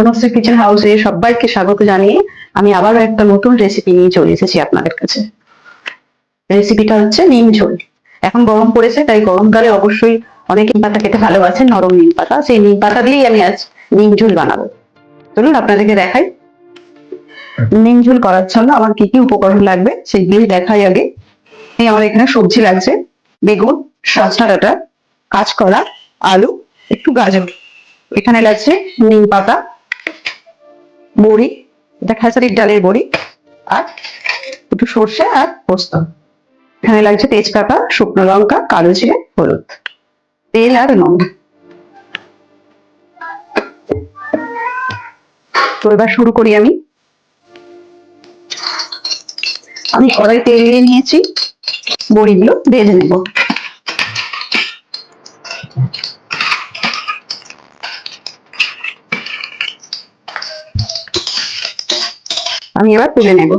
Tanushree kitchen হাউসে সবাইকে স্বাগত জানিয়ে আমি আবারও একটা নতুন রেসিপি নিয়ে চলে এসেছি আপনাদের কাছে। রেসিপিটা হচ্ছে নিম ঝোল। এখন গরম পড়েছে, তাই গরমকালে অবশ্যই অনেকে নিম পাতা খেতে ভালোবাসেন, নরম নিম পাতা। সেই নিম পাতা দিয়েই আমি আজ নিম ঝোল বানাবো। চলুন আপনাদেরকে দেখাই। নিম ঝোল করার জন্য আমার কি কি উপকরণ লাগবে সেগুলি দেখাই আগে। এই আমার এখানে সবজি লাগছে, বেগুন, সজনা ডাঁটা, কাঁচকলা, আলু, একটু গাজর। এখানে লাগছে নিম পাতা বড়ি, এটা খেসারির ডালের বড়ি আর একটু সর্ষে আর পোস্ত। এখানে লাগছে তেজপাতা, শুকনো লঙ্কা, কালো জিরে, হলুদ। তেল আর নুন তো এবার শুরু করি আমি। আমি কড়াই তেল নিয়েছি, বড়িগুলো ভেজে নেব। আমি এবার তুলে নেব।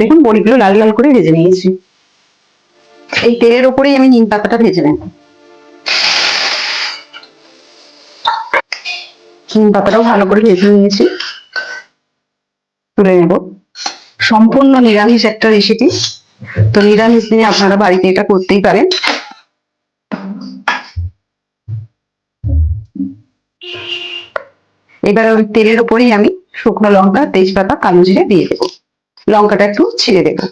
দেখুন, বড়িগুলো লাল লাল করে ভেজে নিয়েছি। এই তেলের ওপরেই আমি নিম পাতাটা ভেজে নেব। নিম পাতাটাও ভালো করে ভেজে নিয়েছি। তুলে নেব। সম্পূর্ণ নিরামিষ একটা রেসিপি তো নিরামিষ দিনে আপনারা বাড়িতে এটা করতেই পারেন। এবারে ওই তেলের উপরেই আমি শুকনো লঙ্কা, তেজপাতা, কালো জিরে দিয়ে দেবো। লঙ্কাটা একটু ছিঁড়ে দেবো।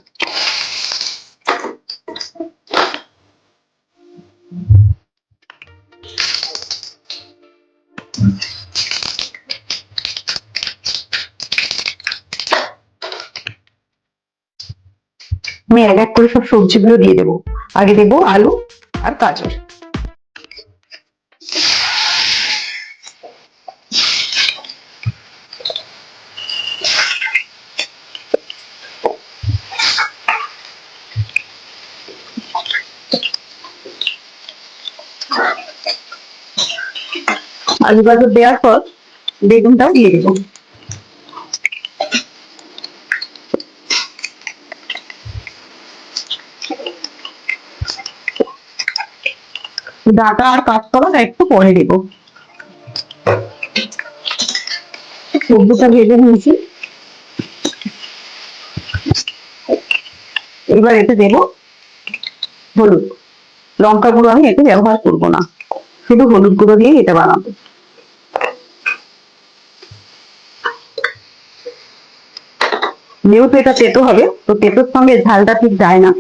আমি এক এক করে সব সবজিগুলো দিয়ে দেবো। আগে দেবো আলু আর গাজর। আলু গাজর দেওয়ার পর বেগুনটাও দিয়ে দেবো। ডাটা আর কাঁচকলা একটু পরে দেব। ভেজে নিয়েছি। এবার এতে দেব হলুদ। লঙ্কা গুঁড়ো আমি এতে ব্যবহার করব না। শুধু হলুদ গুঁড়ো দিয়ে এটা বানাবো। যেহেতু এটা তেতো হবে, তো তেতোর সঙ্গে ঝালটা ঠিক যায় না।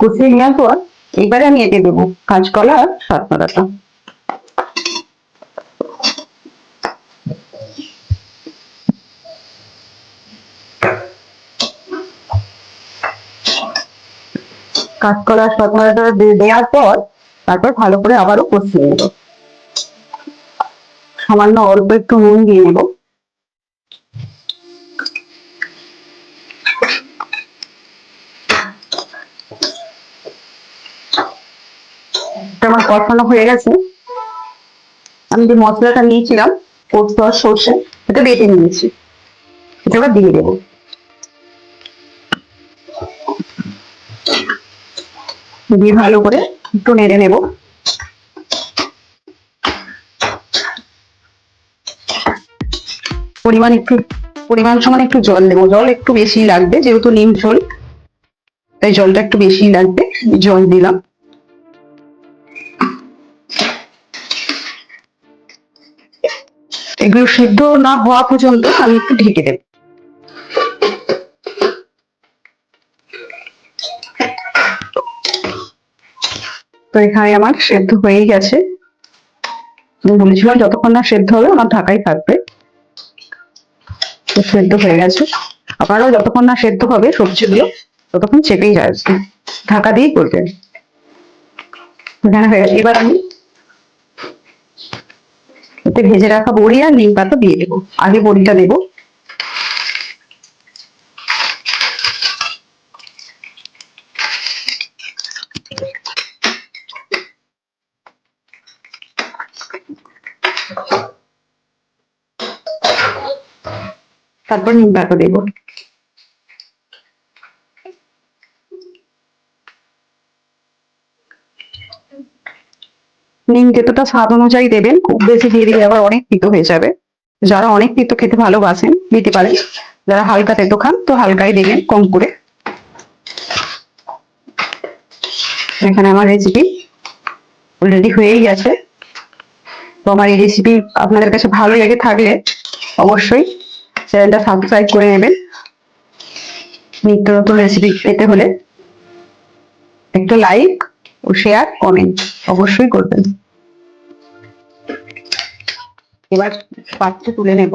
কষিয়ে নেওয়ার পর এবারে আমি এতে দেবো কাঁচকলা আর সজনা ডাঁটা কাঁচকলা সজনা ডাঁটা দেওয়ার পর তারপর ভালো করে আবারও কষিয়ে নেব। সামান্য অল্প একটু নুন দিয়ে নেব। আমার কষানো হয়ে গেছে। আমি যে মশলাটা নিয়েছিলাম, পোস্ত আর সর্ষে, এটা বেটে নিয়েছি। এটা এবার দিয়ে দেবো। দিয়ে ভালো করে একটু নেড়ে নেব। পরিমাণ একটু, পরিমাণ সমান একটু জল দেবো। জল একটু বেশি লাগবে, যেহেতু নিম ঝোল, তাই জলটা একটু বেশি লাগবে জল দিলাম। এগুলো সিদ্ধ না হওয়া পর্যন্ত আমি একটু ঢেকে দেব। তো এখানে আমার সেদ্ধ হয়েই গেছে। বলেছিলাম যতক্ষণ না সেদ্ধ হবে, আমার ঢাকাই থাকবে। সেদ্ধ হয়ে গেছে। আবারও যতক্ষণ না সেদ্ধ হবে সবজিগুলো, ততক্ষণ চেপেই যাচ্ছে ঢাকা দিয়েই করবেন হয়ে গেছে। এবার আমি ভেজে রাখা বড়ি আর নিম পাতা দিয়ে দেবো। আগে বড়িটা দেবো। তারপর নিম পাতা দেব। নিম তেতোটা স্বাদ অনুযায়ী দেবেন, খুব বেশি দিয়ে দিলে আবার অনেক তিতো হয়ে যাবে। যারা অনেক তিতো খেতে ভালোবাসেন, দিতে পারেন। যারা হালকা তেতো খান, তো হালকাই দেবেন কম করে। এখানে আমার রেসিপি অলরেডি হয়েই গেছে। তো আমার এই রেসিপি আপনাদের কাছে ভালো লেগে থাকলে অবশ্যই চ্যানেলটা সাবস্ক্রাইব করে নেবেন। নিত্য নতুন রেসিপি পেতে হলে একটা লাইক ও শেয়ার কমেন্ট অবশ্যই করবেন। এবার পাত্রে তুলে নেব।